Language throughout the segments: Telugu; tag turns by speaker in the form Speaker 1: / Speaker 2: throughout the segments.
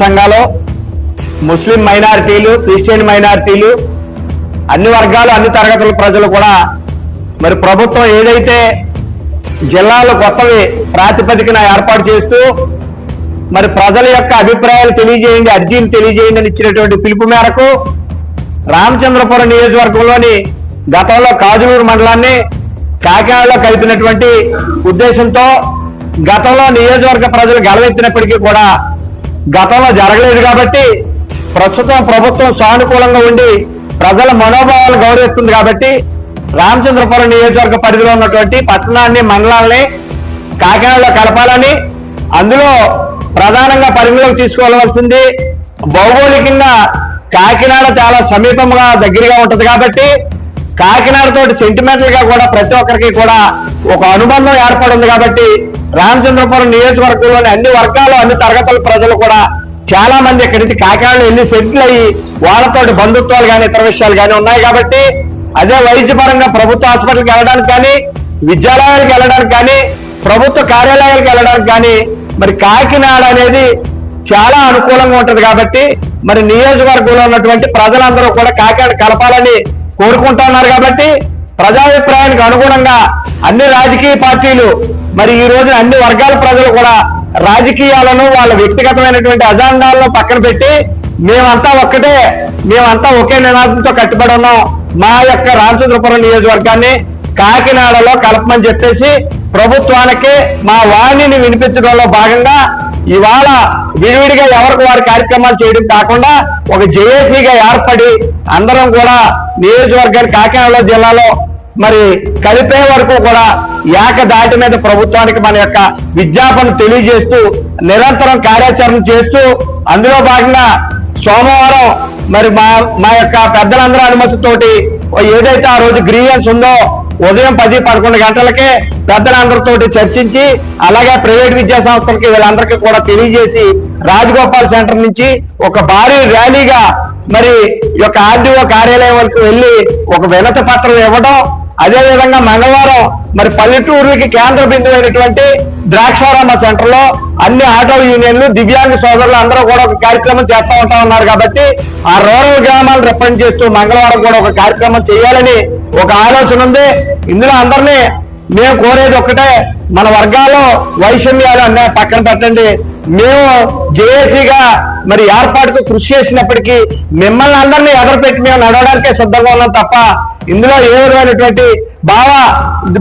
Speaker 1: సంఘాలు ముస్లిం మైనారిటీలు క్రిస్టియన్ మైనారిటీలు అన్ని వర్గాలు అన్ని తరగతుల ప్రజలు కూడా మరి ప్రభుత్వం ఏదైతే జిల్లాలు కొత్తవి ప్రాతిపదికన ఏర్పాటు చేస్తూ మరి ప్రజల యొక్క అభిప్రాయాలు తెలియజేయండి అర్జీలు తెలియజేయండి అని ఇచ్చినటువంటి పిలుపు మేరకు రామచంద్రపురం నియోజకవర్గంలోని గతంలో కాజులూరు మండలాన్ని కాకినాడలో కలిపినటువంటి ఉద్దేశంతో గతంలో నియోజకవర్గ ప్రజలు గెలవెత్తినప్పటికీ కూడా గతంలో జరగలేదు కాబట్టి ప్రస్తుతం ప్రభుత్వం సానుకూలంగా ఉండి ప్రజల మనోభావాలు గౌరవిస్తుంది కాబట్టి రామచంద్రపురం నియోజకవర్గ పరిధిలో ఉన్నటువంటి పట్టణాన్ని మండలాల్ని కాకినాడలో కలపాలని అందులో ప్రధానంగా పరిగణలోకి తీసుకోవాల్సింది భౌగోళికంగా కాకినాడ చాలా సమీపంగా దగ్గరగా ఉంటుంది కాబట్టి కాకినాడతో సెంటిమెంటల్గా కూడా ప్రతి ఒక్కరికి కూడా ఒక అనుబంధం ఏర్పడింది కాబట్టి రామచంద్రపురం నియోజకవర్గంలోని అన్ని వర్గాలు అన్ని తరగతుల ప్రజలు కూడా చాలా మంది ఇక్కడి నుంచి కాకినాడలో వెళ్ళి సెటిల్ అయ్యి వాళ్ళతోటి బంధుత్వాలు కానీ ఇతర విషయాలు కానీ ఉన్నాయి కాబట్టి అదే వైద్యపరంగా ప్రభుత్వ హాస్పిటల్కి వెళ్ళడానికి కానీ విద్యాలయాలకు వెళ్ళడానికి కానీ ప్రభుత్వ కార్యాలయాలకు వెళ్ళడానికి కానీ మరి కాకినాడ అనేది చాలా అనుకూలంగా ఉంటుంది కాబట్టి మరి నియోజకవర్గంలో ఉన్నటువంటి ప్రజలందరూ కూడా కాకినాడ కలపాలని కోరుకుంటున్నారు కాబట్టి ప్రజాభిప్రాయానికి అనుగుణంగా అన్ని రాజకీయ పార్టీలు మరి ఈ రోజు అన్ని వర్గాల ప్రజలు కూడా రాజకీయాలను వాళ్ళ వ్యక్తిగతమైనటువంటి అజెండాలను పక్కన పెట్టి మేమంతా ఒక్కటే మేమంతా ఒకే నినాదంతో కట్టుబడి ఉన్నాం. మా యొక్క రామచంద్రపురం నియోజకవర్గాన్ని కాకినాడలో కలపమని చెప్పేసి ప్రభుత్వానికి మా వాణిని వినిపించడంలో భాగంగా ఇవాళ విడివిడిగా ఎవరికి వారి కార్యక్రమాలు చేయడం కాకుండా ఒక జేఏసీగా ఏర్పడి అందరం కూడా నియోజకవర్గాన్ని కాకినాడ జిల్లాలో మరి కలిపే వరకు కూడా ఏకదాటి మీద ప్రభుత్వానికి మన యొక్క విజ్ఞాపన తెలియజేస్తూ నిరంతరం కార్యాచరణ చేస్తూ అందులో భాగంగా సోమవారం మరి మా మా యొక్క పెద్దలందరూ అనుమతితోటి ఏదైతే ఆ రోజు గ్రీవెన్స్ ఉందో ఉదయం పది పదకొండు గంటలకే పెద్దలందరితో చర్చించి అలాగే ప్రైవేట్ విద్యా సంస్థలకి వీళ్ళందరికీ కూడా తెలియజేసి రాజగోపాల్ సెంటర్ నుంచి ఒక భారీ ర్యాలీగా మరి యొక్క ఆర్డీఓ కార్యాలయం వరకు వెళ్ళి ఒక వినతి పత్రం ఇవ్వడం అదేవిధంగా మంగళవారం మరి పల్లెటూరుకి కేంద్ర బిందువు అయినటువంటి ద్రాక్షారామ సెంటర్లో అన్ని ఆటో యూనియన్లు దివ్యాంగ సోదరులు అందరూ కూడా ఒక కార్యక్రమం చేస్తా ఉంటా ఉన్నారు కాబట్టి ఆ రూరల్ గ్రామాలు రిప్రజెంట్ చేస్తూ మంగళవారం కూడా ఒక కార్యక్రమం చేయాలని ఒక ఆలోచన ఉంది. ఇందులో అందరినీ మేము కోరేది ఒక్కటే మన వర్గాల్లో వైషమ్యాలు అన్న పక్కన పెట్టండి. మేము జేఏసీగా మరి ఏర్పాటుకు కృషి చేసినప్పటికీ మిమ్మల్ని అందరినీ ఎదరపెట్టి మేము నడవడానికే సిద్ధంగా ఉన్నాం తప్ప ఇందులో ఏ విధమైనటువంటి భావ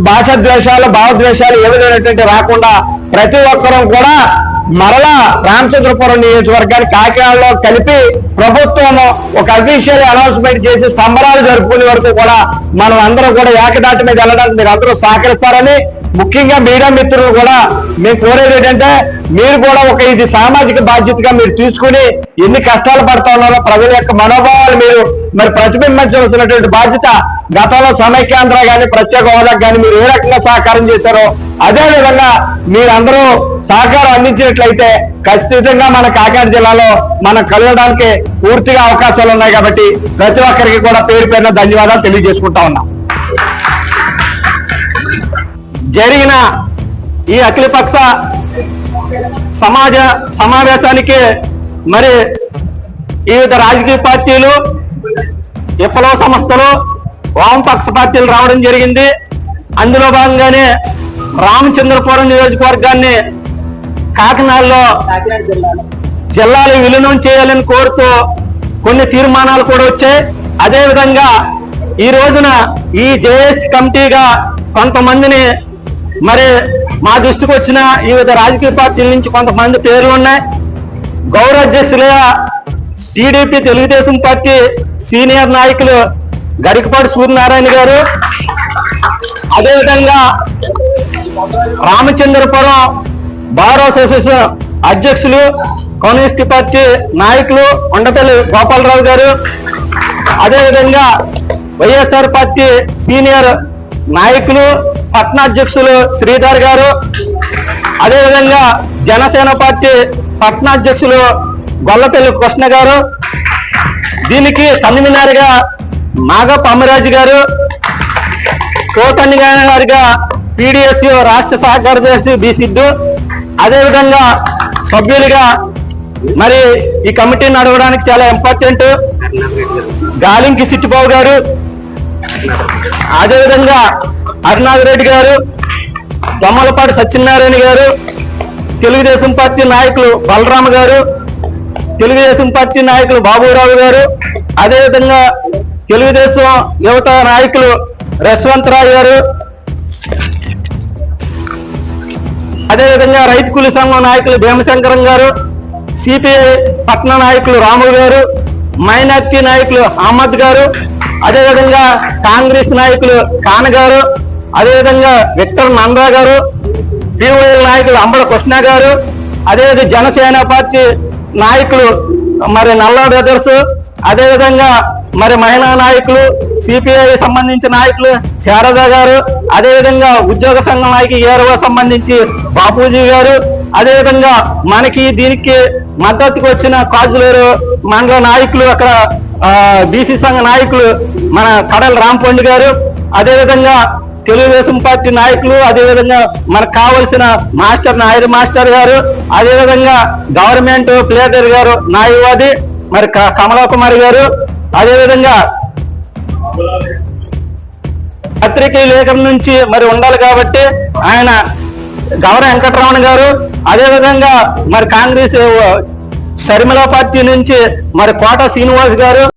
Speaker 1: భాష ద్వేషాలు భావద్వేషాలు ఏ విధమైనటువంటి రాకుండా ప్రతి ఒక్కరూ కూడా మరలా రామచంద్రపురం నియోజకవర్గాన్ని కాకినాడలో కలిపి ప్రభుత్వం ఒక అఫీషియల్ అనౌన్స్మెంట్ చేసి సంబరాలు జరుపుకునే వరకు కూడా మనం అందరం కూడా ఏకదాటి మీద వెళ్ళడానికి మీరు అందరూ సహకరిస్తారని ముఖ్యంగా మీడియా మిత్రులు కూడా మేము కోరేది ఏంటంటే మీరు కూడా ఒక ఇది సామాజిక బాధ్యతగా మీరు తీసుకుని ఎన్ని కష్టాలు పడతా ఉన్నారో ప్రజల యొక్క మనోభావాలు మీరు మరి ప్రతిబింబించవలసినటువంటి బాధ్యత గతంలో సమైక్యాంధ్ర కానీ ప్రత్యేక హోదాకు కానీ మీరు ఏ రకంగా సహకారం చేశారో అదే విధంగా మీరందరూ సహకారం అందించినట్లయితే ఖచ్చితంగా మన కాకినాడ జిల్లాలో మనం కలగడానికి పూర్తిగా అవకాశాలు ఉన్నాయి కాబట్టి ప్రతి ఒక్కరికి కూడా పేరు పేరున ధన్యవాదాలు తెలియజేసుకుంటా ఉన్నాం. జరిగిన ఈ అఖిలపక్ష సమాజ సమావేశానికి మరి వివిధ రాజకీయ పార్టీలు విప్లవ సంస్థలు వామపక్ష పార్టీలు రావడం జరిగింది. అందులో భాగంగానే రామచంద్రపురం నియోజకవర్గాన్ని కాకినాడలో జిల్లాలు. విలీనం చేయాలని కోరుతూ కొన్ని తీర్మానాలు కూడా వచ్చాయి. అదే విధంగా ఈ రోజున ఈ జేఎస్ కమిటీగా కొంతమందిని మరి మా దృష్టికి వచ్చిన వివిధ రాజకీయ పార్టీల నుంచి కొంతమంది పేర్లు ఉన్నాయి. గౌరవ అధ్యక్షులుగా టీడీపీ తెలుగుదేశం పార్టీ సీనియర్ నాయకులు గడికపాటి సూర్యనారాయణ గారు అదేవిధంగా రామచంద్రపురం బార్ అసోసియేషన్ అధ్యక్షులు కమ్యూనిస్ట్ పార్టీ నాయకులు ఉండపల్లి గోపాలరావు గారు అదేవిధంగా వైఎస్ఆర్ పార్టీ సీనియర్ నాయకులు పట్నాధ్యక్షులు శ్రీధర్ గారు అదేవిధంగా జనసేన పార్టీ పట్నాధ్యక్షులు గొల్లపల్లి కృష్ణ గారు. దీనికి కన్వీనర్గా నాగప్ప అమ్మరాజు గారు కోటన్ని గారిగా పీడిఎస్ రాష్ట్ర సహకారదర్శి బి సిద్ధు. అదేవిధంగా సభ్యులుగా
Speaker 2: మరి ఈ కమిటీ నడవడానికి చాలా ఇంపార్టెంట్ గాలింకి సిట్టిబాబు గారు అదేవిధంగా అరుణాథ్ రెడ్డి గారు దమ్మలపాటి సత్యనారాయణ గారు తెలుగుదేశం పార్టీ నాయకులు బలరామ గారు తెలుగుదేశం పార్టీ నాయకులు బాబురావు గారు అదేవిధంగా తెలుగుదేశం యువత నాయకులు యశ్వంతరావు గారు. అదేవిధంగా రైతు కూలి సంఘం నాయకులు భీమశంకరం గారు సిపిఐ పట్న నాయకులు రాములు గారు మైనార్టీ నాయకులు అహ్మద్ గారు అదేవిధంగా కాంగ్రెస్ నాయకులు కాన గారు అదేవిధంగా విక్టర్ నంద్రా గారు పిఓఎల్ నాయకులు అంబడ కృష్ణ గారు అదేవిధంగా జనసేన పార్టీ నాయకులు మరి నల్లా బ్రదర్స్ అదేవిధంగా మరి మహిళా నాయకులు సిపిఐ సంబంధించిన నాయకులు శారద గారు అదేవిధంగా ఉద్యోగ సంఘం నాయకి ఏరవ సంబంధించి బాపూజీ గారు అదేవిధంగా మనకి దీనికి మద్దతుకు వచ్చిన కాజులేరు మండల నాయకులు అక్కడ బీసీ సంఘ నాయకులు మన కడల రాంపండు గారు అదేవిధంగా తెలుగుదేశం పార్టీ నాయకులు అదేవిధంగా మనకు కావలసిన మాస్టర్ నాయుడు మాస్టర్ గారు అదేవిధంగా గవర్నమెంట్ ప్లేటర్ గారు నాయువాది మరి క- కమలా కుమారి గారు అదేవిధంగా పత్రిక లేఖం నుంచి మరి ఉండాలి కాబట్టి ఆయన గౌర వెంకటరమణ గారు అదేవిధంగా మరి కాంగ్రెస్ షర్మిల పార్టీ నుంచి మరి కోట శ్రీనివాస్ గారు